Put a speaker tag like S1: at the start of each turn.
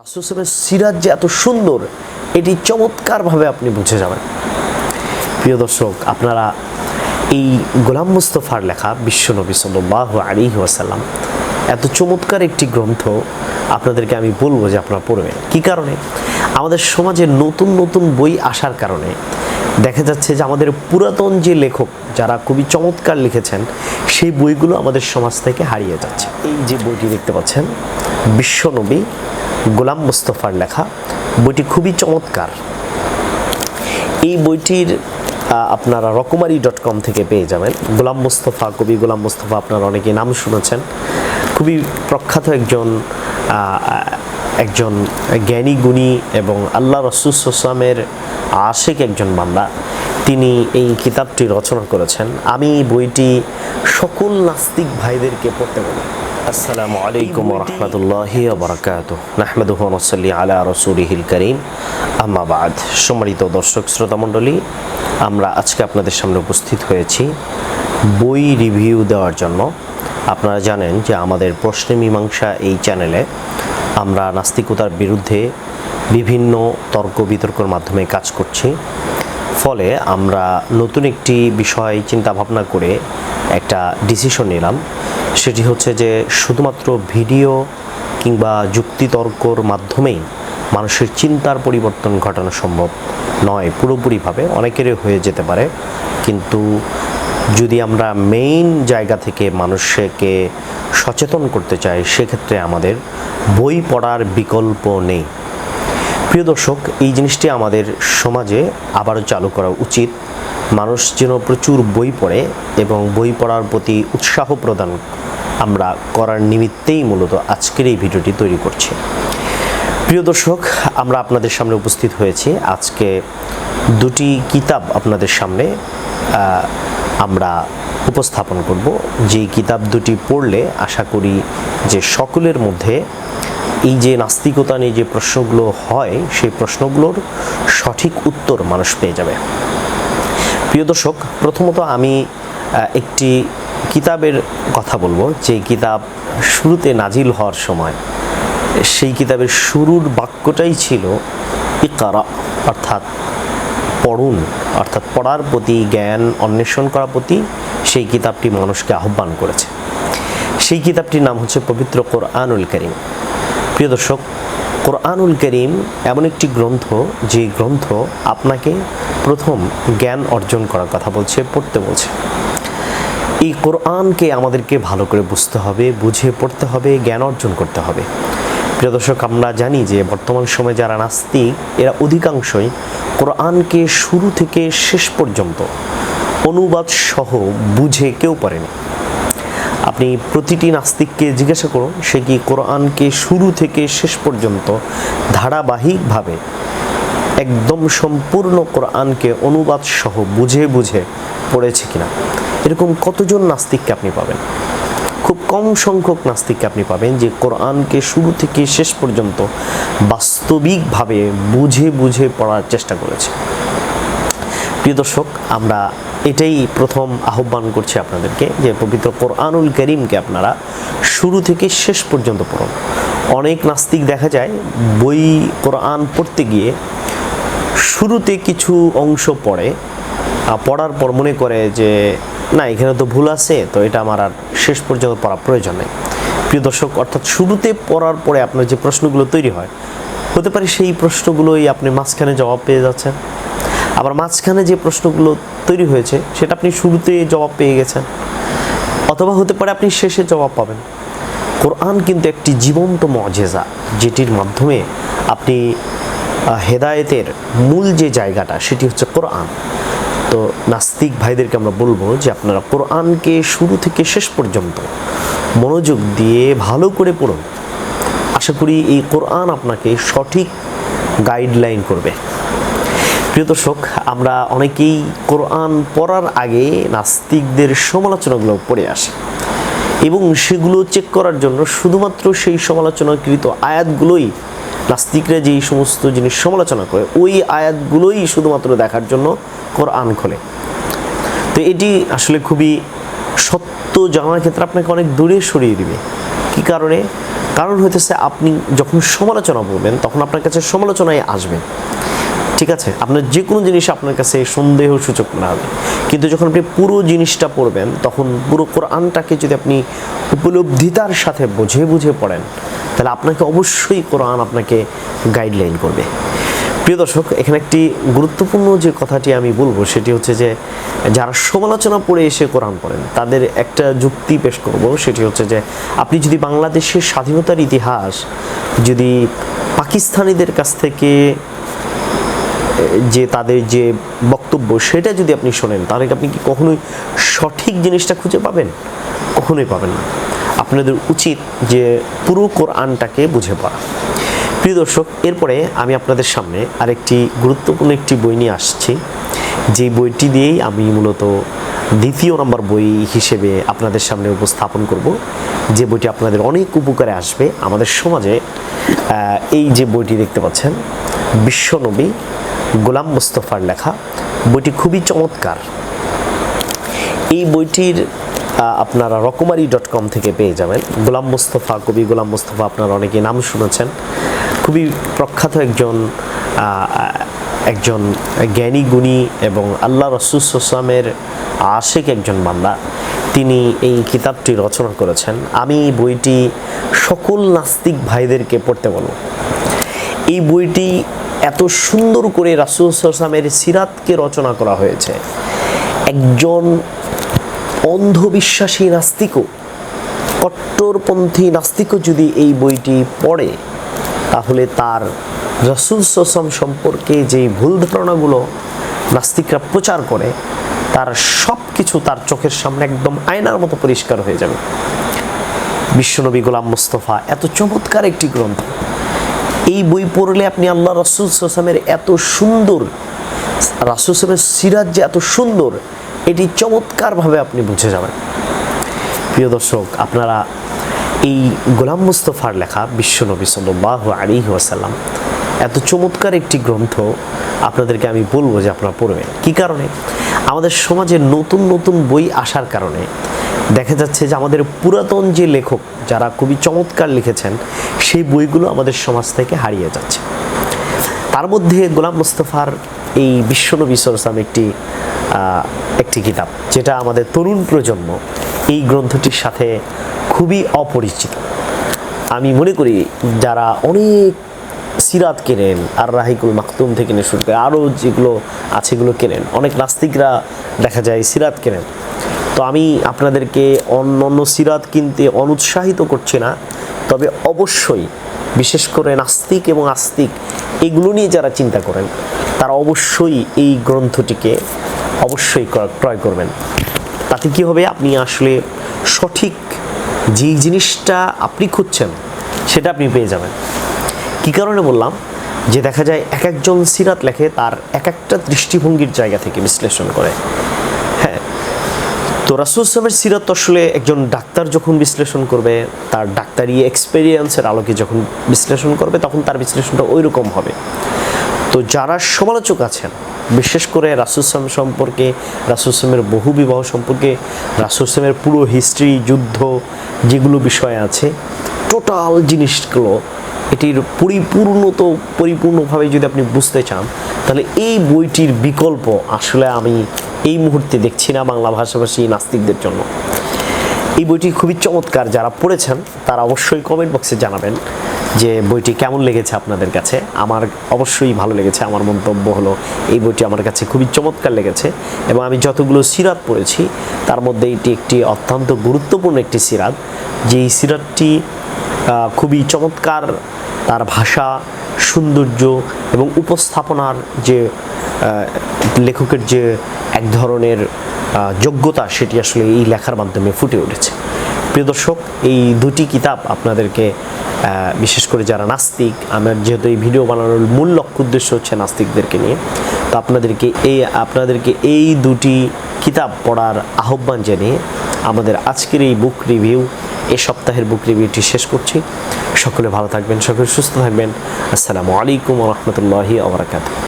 S1: রাসুসের সিরাজ যে এত সুন্দর, এটি চমৎকারভাবে আপনি বুঝে যাবেন। প্রিয় দর্শক, আপনারা এই গোলাম মুস্তফার লেখা বিশ্বনবী সাল্লাহ আলী ওয়াসাল্লাম এত চমৎকার একটি গ্রন্থ আপনাদেরকে আমি বলব যে আপনারা পড়বেন। কি কারণে? আমাদের সমাজে নতুন নতুন বই আসার কারণে দেখা যাচ্ছে যে আমাদের পুরাতন যে লেখক যারা খুবই চমৎকার লিখেছেন, সেই বইগুলো আমাদের সমাজ থেকে হারিয়ে যাচ্ছে। এই যে বইটি দেখতে পাচ্ছেন বিশ্বনবী গোলাম মুস্তফার লেখা। বইটি খুবই চমৎকার। এই বইটির আপনারা রকমারি ডট কম থেকে পেয়ে যাবেন। গোলাম মুস্তফা, কবি গোলাম মুস্তফা, আপনারা অনেকে নাম শুনেছেন। খুবই প্রখ্যাত একজন একজন জ্ঞানী গুণী এবং আল্লাহ রসুলামের আশেক একজন বান্দা। তিনি এই কিতাবটি রচনা করেছেন। আমি বইটি সকল নাস্তিক ভাইদেরকে পড়তে বলি। আসসালামু আলাইকুম রহমতুল্লাহি বরকাত নাহমেদুহ নসল্লি আলা রসুলিহিল করিম। আম্মা বাদ। সম্মানিত দর্শক শ্রোতা মণ্ডলী আমরা আজকে আপনাদের সামনে উপস্থিত হয়েছি বই রিভিউ দেওয়ার জন্য। আপনারা জানেন যে আমাদের প্রশ্নে মীমাংসা এই চ্যানেলে আমরা নাস্তিকতার বিরুদ্ধে বিভিন্ন তর্ক বিতর্কের মাধ্যমে কাজ করছি। ফলে আমরা নতুন একটি বিষয় চিন্তা ভাবনা করে একটা ডিসিশন নিলাম। সেটি হচ্ছে যে শুধুমাত্র ভিডিও কিংবা যুক্তিতর্কর মাধ্যমেই মানুষের চিন্তার পরিবর্তন ঘটানো সম্ভব নয়, পুরোপুরিভাবে। অনেকেরই হয়ে যেতে পারে। কিন্তু যদি আমরা মেইন জায়গা থেকে মানুষকে সচেতন করতে চাই, সেক্ষেত্রে আমাদের বই পড়ার বিকল্প নেই। প্রিয় দর্শক, এই জিনিসটি আমাদের সমাজে আবারও চালু করা উচিত। মানুষ যেন প্রচুর বই পড়ে এবং বই পড়ার প্রতি উৎসাহ প্রদান আমরা করার নিমিত্তেই মূলত আজকের এই ভিডিওটি তৈরি করছি। প্রিয় দর্শক, আমরা আপনাদের সামনে উপস্থিত হয়েছি। আজকে দুটি কিতাব আপনাদের সামনে আমরা উপস্থাপন করব। যে কিতাব দুটি পড়লে আশা করি যে সকলের মধ্যে এই যে নাস্তিকতা নিয়ে যে প্রশ্নগুলো হয়, সেই প্রশ্নগুলোর সঠিক উত্তর মানুষ পেয়ে যাবে। প্রিয় দর্শক, প্রথমত আমি একটি কিতাবের কথা বলব। যে কিতাব শুরুতে নাজিল হওয়ার সময়, সেই কিতাবের শুরুর বাক্যটাই ছিল, ইকারা, অর্থাৎ পড়ুন, অর্থাৎ পড়ার প্রতি জ্ঞান অন্বেষণ করার প্রতি সেই কিতাবটি মানুষকে আহ্বান করেছে। সেই কিতাবটির নাম হচ্ছে পবিত্র কোরআনুল করিম। প্রিয় দর্শক, কোরআনুল করিম এমন একটি গ্রন্থ, যে গ্রন্থ আপনাকে প্রথম জ্ঞান অর্জন করার কথা বলছে, পড়তে বলছে। এই কোরআনকে আমাদেরকে ভালো করে বুঝতে হবে, বুঝে পড়তে হবে, জ্ঞান অর্জন করতে হবে। প্রিয় দর্শক, আমরা জানি যে বর্তমান সময়ে যারা নাস্তিক, এরা অধিকাংশই কোরআনকে শুরু থেকে শেষ পর্যন্ত অনুবাদ সহ বুঝে কেউ পারেনি আপনি প্রতিটি নাস্তিককে জিজ্ঞাসা করুন, সে কি কোরআনকে শুরু থেকে শেষ পর্যন্ত ধারাবাহিকভাবে একদম সম্পূর্ণ কোরআনকে অনুবাদ সহ বুঝে বুঝে পড়েছে কিনা? এরকম কতজন নাস্তিককে আপনি পাবেন? খুব কম সংখ্যক নাস্তিককে আপনি পাবেন যে কোরআনকে শুরু থেকে শেষ পর্যন্ত বাস্তবিকভাবে বুঝে বুঝে পড়ার চেষ্টা করেছে। প্রিয় দর্শক, আমরা এটাই প্রথম আহ্বান করছি আপনাদেরকে যে পবিত্র কোরআনুল করিমকে আপনারা শুরু থেকে শেষ পর্যন্ত পড়ুন। অনেক নাস্তিক দেখা যায় বই, কোরআন পড়তে গিয়ে শুরুতে কিছু অংশ পড়ে পড়ার পর মনে করে যে, না, এখানে তো ভুল আছে, তো এটা আমার আর শেষ পর্যন্ত পড়া প্রয়োজন নেই। প্রিয় দর্শক, অর্থাৎ শুরুতে পড়ার পরে আপনার যে প্রশ্নগুলো তৈরি হয়, হতে পারে সেই প্রশ্নগুলোই আপনি মাঝখানে জবাব পেয়ে যাচ্ছেন। আবার মাঝখানে যে প্রশ্নগুলো তৈরি হয়েছে, সেটা আপনি শুরুতে জবাব পেয়ে গেছেন, অথবা হতে পারে আপনি শেষে জবাব পাবেন। কোরআন কিন্তু একটি জীবন্ত মজেজা, যেটির মাধ্যমে আপনি হেদায়েতের মূল যে জায়গাটা, সেটি হচ্ছে কোরআন। তো নাস্তিক ভাইদেরকে আমরা বলব যে আপনারা কোরআনকে শুরু থেকে শেষ পর্যন্ত মনোযোগ দিয়ে ভালো করে পড়ুন। আশা করি এই কোরআন আপনাকে সঠিক গাইডলাইন করবে। প্রিয় দর্শক, আমরা অনেকেই কোরআন পড়ার আগে নাস্তিকদের সমালোচনাগুলো পড়ে আসি এবং সেগুলো চেক করার জন্য শুধুমাত্র সেই সমালোচনাকৃত আয়াতগুলোই নাস্তিকরা যেই সমস্ত জিনিস সমালোচনা করে, ওই আয়াতগুলোই শুধুমাত্র দেখার জন্য কোরআন খোলে। তো এটি আসলে খুবই সত্য জানার ক্ষেত্রে আপনাকে অনেক দূরে সরিয়ে দিবে। কি কারণে? কারণ হইতেছে আপনি যখন সমালোচনা বলবেন, তখন আপনার কাছে সমালোচনায় আসবে। ঠিক আছে? আপনার যে কোনো জিনিস আপনার কাছে সন্দেহ সূচক মনে হবে। কিন্তু যখন আপনি পুরো জিনিসটা পড়বেন, তখন পুরো কোরআনটাকে যদি আপনি উপলব্ধিতার সাথে বুঝে বুঝে পড়েন, তাহলে আপনাকে অবশ্যই কোরআন আপনাকে গাইডলাইন করবে। প্রিয় দর্শক, এখানে একটি গুরুত্বপূর্ণ যে কথাটি আমি বলব, সেটি হচ্ছে যে, যারা সমালোচনা পড়ে এসে কোরআন পড়েন, তাদের একটা যুক্তি পেশ করব, সেটি হচ্ছে যে, আপনি যদি বাংলাদেশের স্বাধীনতার ইতিহাস যদি পাকিস্তানিদের কাছ থেকে যে তাদের যে বক্তব্য সেটা যদি আপনি শোনেন, তাহলে আপনি কি কখনোই সঠিক জিনিসটা খুঁজে পাবেন? কখনোই পাবেন না। আপনাদের উচিত যে পুরো কোরআনটাকে বুঝে পড়া। প্রিয় দর্শক, এরপরে আমি আপনাদের সামনে আরেকটি গুরুত্বপূর্ণ একটি বই নিয়ে আসছি। যে বইটি দিয়েই আমি মূলত দ্বিতীয় নম্বর বই হিসেবে আপনাদের সামনে উপস্থাপন করব। যে বইটি আপনাদের অনেক উপকারে আসবে আমাদের সমাজে। এই যে বইটি দেখতে পাচ্ছেন, বিশ্বনবী গোলাম মুস্তফার লেখা। বইটি খুবই চমৎকার। এই বইটির আপনারা রকমারি ডট কম থেকে পেয়ে যাবেন। গোলাম মুস্তফা, কবি গোলাম মুস্তফা, আপনারা অনেকে নাম শুনেছেন। খুবই প্রখ্যাত একজন একজন জ্ঞানী গুণী এবং আল্লাহ রসুলামের আশেক একজন বান্দা। তিনি এই কিতাবটি রচনা করেছেন। আমি বইটি সকল নাস্তিক ভাইদেরকে পড়তে বলব। এই বইটি এত সুন্দর করে রাসুল সালামের সিরাতকে রচনা করা হয়েছে। একজন অন্ধবিশ্বাসী নাস্তিকও, কট্টরপন্থী নাস্তিকও যদি এই বইটি পড়ে, তাহলে তার রসুল সোসম সম্পর্কে যে ভুল ধারণাগুলো নাস্তিকরা প্রচার করে, তার সব কিছু তার চোখের সামনে একদম আয়নার মতো পরিষ্কার হয়ে যাবে। বিশ্বনবী গোলাম মুস্তফা এত চমৎকার একটি গ্রন্থ। এই বই পড়লে আপনি আল্লাহ রসুল সামের এত সুন্দর, রাসুল সামের সিরাজ যে এত সুন্দর, এটি চমৎকারভাবে আপনি বুঝে যাবেন। প্রিয় দর্শক, আপনারা এই গোলাম মুস্তফার লেখা বিশ্বনবী সাল্লাহ আলী ওয়াসাল্লাম, এত চমৎকার একটি গ্রন্থ আপনাদেরকে আমি বলব যে আপনারা পড়বেন। কি কারণে? আমাদের সমাজে নতুন নতুন বই আসার কারণে দেখা যাচ্ছে যে আমাদের পুরাতন যে লেখক যারা খুবই চমৎকার লিখেছেন, সেই বইগুলো আমাদের সমাজ থেকে হারিয়ে যাচ্ছে। তার মধ্যে গোলাম মুস্তফার এই বিশ্বনবী সরসাম একটি একটি কিতাব, যেটা আমাদের তরুণ প্রজন্ম এই গ্রন্থটির সাথে খুবই অপরিচিত। আমি মনে করি যারা অনেক সিরাত কেনেন, আর রাহিকুল মাকতুম থেকে শুরু করে আরও যেগুলো আছে এগুলো কেনেন, অনেক নাস্তিকরা দেখা যায় সিরাত কেনেন। তো আমি আপনাদেরকে অন্য অন্য সিরাত কিনতে অনুৎসাহিত করছি না, তবে অবশ্যই, বিশেষ করে নাস্তিক এবং আস্তিক, এগুলো নিয়ে যারা চিন্তা করেন, তারা অবশ্যই এই গ্রন্থটিকে অবশ্যই ক্রয়- করবেন। তাতে কী হবে? আপনি আসলে সঠিক যেই জিনিসটা আপনি খুঁজছেন, সেটা আপনি পেয়ে যাবেন। কি কারণে বললাম? যে দেখা যায় এক একজন সিরাত লেখে, তার এক একটা দৃষ্টিভঙ্গির জায়গা থেকে বিশ্লেষণ করে। তো রাসুল সাহেবের সিরাত আসলে একজন ডাক্তার যখন বিশ্লেষণ করবে, তার ডাক্তারি এক্সপেরিয়েন্সের আলোকে যখন বিশ্লেষণ করবে, তখন তার বিশ্লেষণটা ওই রকম হবে। তো যারা সমালোচক আছেন, বিশেষ করে রাসুসাম সম্পর্কে রাসুসামের বহু বিবাহ সম্পর্কে রাসুসামের পুরো হিস্ট্রি যুদ্ধ, যেগুলো বিষয় আছে টোটাল জিনিসগুলো এটির পরিপূর্ণত, পরিপূর্ণভাবে যদি আপনি বুঝতে চান, তাহলে এই বইটির বিকল্প আসলে আমি এই মুহূর্তে দেখছি না বাংলা ভাষাভাষী নাস্তিকদের জন্য। এই বইটি খুবই চমৎকার, যারা পড়েছেন তারা অবশ্যই কমেন্ট বক্সে জানাবেন যে বইটি কেমন লেগেছে আপনাদের কাছে। আমার অবশ্যই ভালো লেগেছে, আমার মন্তব্য হলো এই বইটি আমার কাছে খুবই চমৎকার লেগেছে এবং আমি যতগুলো সিরাত পড়েছি, তার মধ্যে এটি একটি অত্যন্ত গুরুত্বপূর্ণ একটি সিরাত। যে এই সিরাতটি খুবই চমৎকার তার ভাষা, সৌন্দর্য এবং উপস্থাপনার যে লেখকের যে এক ধরনের যোগ্যতা, সেটি আসলে এই লেখার মাধ্যমে ফুটে উঠেছে। প্রিয় দর্শক, এই দুটি কিতাব আপনাদেরকে বিশেষ করে যারা নাস্তিক, আমার যেহেতু এই ভিডিও বানানোর মূল লক্ষ্য উদ্দেশ্য হচ্ছে নাস্তিকদেরকে নিয়ে, তো আপনাদেরকে এই আপনাদেরকে এই দুটি কিতাব পড়ার আহ্বান জানিয়ে আমাদের আজকের এই বুক রিভিউ এ সপ্তাহের বুক রিভিউটি শেষ করছি। সকলে ভালো থাকবেন, সকলে সুস্থ থাকবেন। আসসালামু আলাইকুম রহমতুল্লাহি আবরাকাত